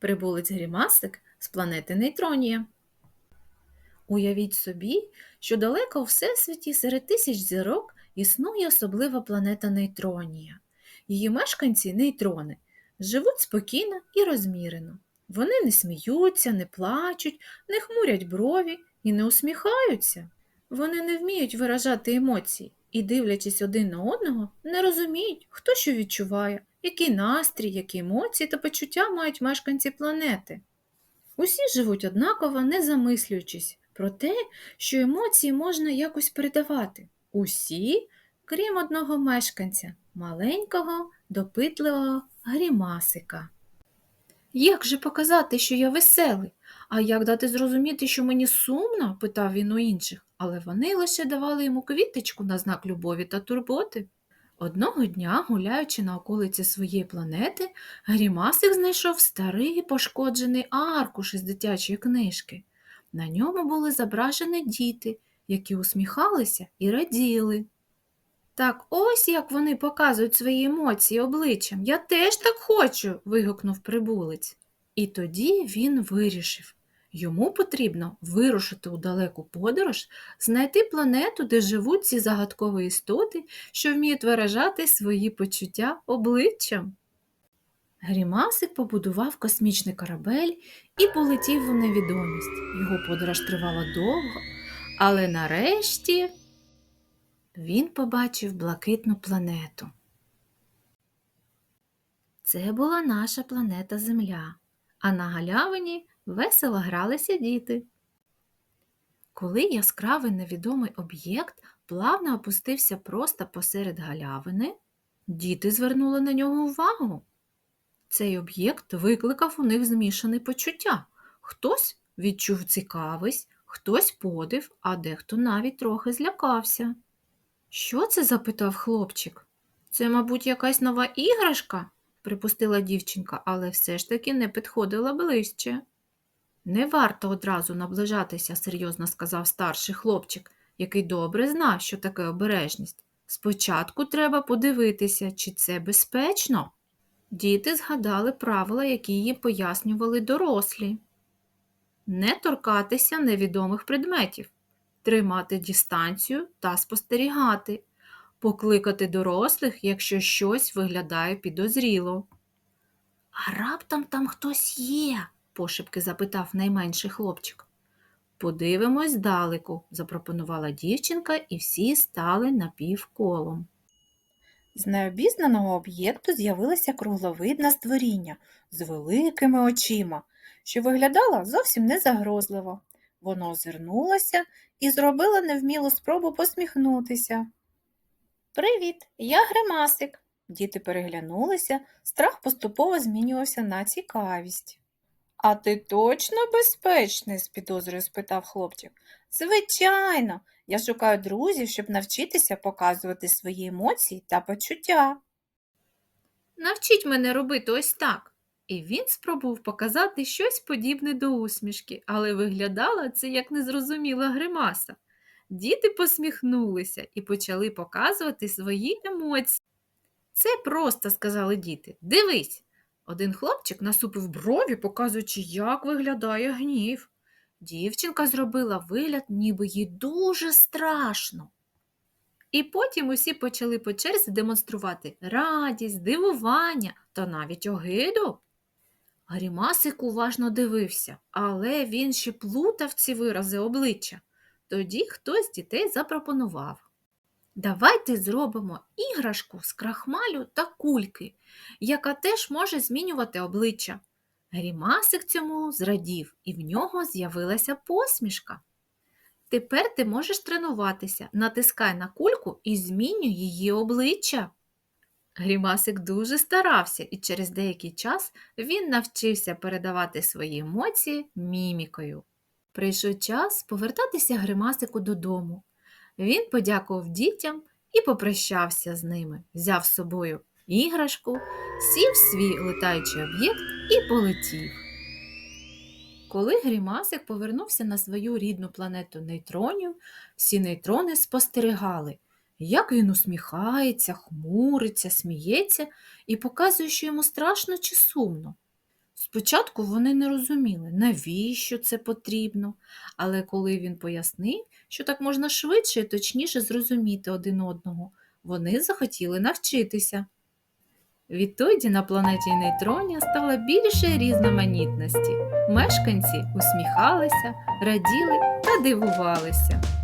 прибулець Грімасик з планети Нейтронія. Уявіть собі, що далеко у всесвіті серед тисяч зірок існує особлива планета Нейтронія. Її мешканці нейтрони живуть спокійно і розмірено. Вони не сміються, не плачуть, не хмурять брові і не усміхаються. Вони не вміють виражати емоції і, дивлячись один на одного, не розуміють, хто що відчуває, який настрій, які емоції та почуття мають мешканці планети. Усі живуть однаково, не замислюючись про те, що емоції можна якось передавати. Усі, крім одного мешканця, маленького, допитливого грімасика. Як же показати, що я веселий? А як дати зрозуміти, що мені сумно? питав він у інших, але вони лише давали йому квіточку на знак любові та турботи. Одного дня, гуляючи на околиці своєї планети, Грімасик знайшов старий пошкоджений аркуш із дитячої книжки. На ньому були зображені діти, які усміхалися і раділи. Так ось як вони показують свої емоції обличчям. Я теж так хочу. вигукнув прибулець. І тоді він вирішив. Йому потрібно вирушити у далеку подорож, знайти планету, де живуть ці загадкові істоти, що вміють виражати свої почуття обличчям. Грімасик побудував космічний корабель і полетів у невідомість. Його подорож тривала довго, але нарешті він побачив блакитну планету. Це була наша планета Земля, а на галявині весело гралися діти. Коли яскравий невідомий об'єкт плавно опустився просто посеред галявини, діти звернули на нього увагу. Цей об'єкт викликав у них змішані почуття. Хтось відчув цікавість, хтось подив, а дехто навіть трохи злякався. Що це? запитав хлопчик. Це, мабуть, якась нова іграшка, припустила дівчинка, але все ж таки не підходила ближче. Не варто одразу наближатися, серйозно сказав старший хлопчик, який добре знав, що таке обережність. Спочатку треба подивитися, чи це безпечно. Діти згадали правила, які їм пояснювали дорослі. Не торкатися невідомих предметів, тримати дистанцію та спостерігати, покликати дорослих, якщо щось виглядає підозріло. А раптом там хтось є? Пошепки запитав найменший хлопчик. Подивимось здалеку, запропонувала дівчинка, і всі стали напівколом. З необізнаного об'єкту з'явилося кругловидне створіння з великими очима, що виглядало зовсім незагрозливо. Воно озирнулося і зробило невмілу спробу посміхнутися. Привіт, я Гримасик. Діти переглянулися, страх поступово змінювався на цікавість. А ти точно безпечний? з підозрою спитав хлопчик. Звичайно, я шукаю друзів, щоб навчитися показувати свої емоції та почуття. Навчіть мене робити ось так. І він спробував показати щось подібне до усмішки, але виглядала це як незрозуміла гримаса. Діти посміхнулися і почали показувати свої емоції. Це просто, сказали діти. Дивись. Один хлопчик насупив брові, показуючи, як виглядає гнів. Дівчинка зробила вигляд, ніби їй дуже страшно. І потім усі почали по черзі демонструвати радість, здивування та навіть огиду. Грімасик уважно дивився, але він ще плутав ці вирази обличчя. Тоді хтось з дітей запропонував. Давайте зробимо іграшку з крахмалю та кульки, яка теж може змінювати обличчя. Грімасик цьому зрадів, і в нього з'явилася посмішка. Тепер ти можеш тренуватися, натискай на кульку і змінюй її обличчя. Грімасик дуже старався, і через деякий час він навчився передавати свої емоції мімікою. Прийшов час повертатися Гримасику додому. Він подякував дітям і попрощався з ними, взяв з собою іграшку, сів свій летаючий об'єкт і полетів. Коли Грімасик повернувся на свою рідну планету нейтронів, всі нейтрони спостерігали, як він усміхається, хмуриться, сміється і показує, що йому страшно чи сумно. Спочатку вони не розуміли, навіщо це потрібно, але коли він пояснив, що так можна швидше і точніше зрозуміти один одного, вони захотіли навчитися. Відтоді на планеті Нейтронія стало більше різноманітності. Мешканці усміхалися, раділи та дивувалися.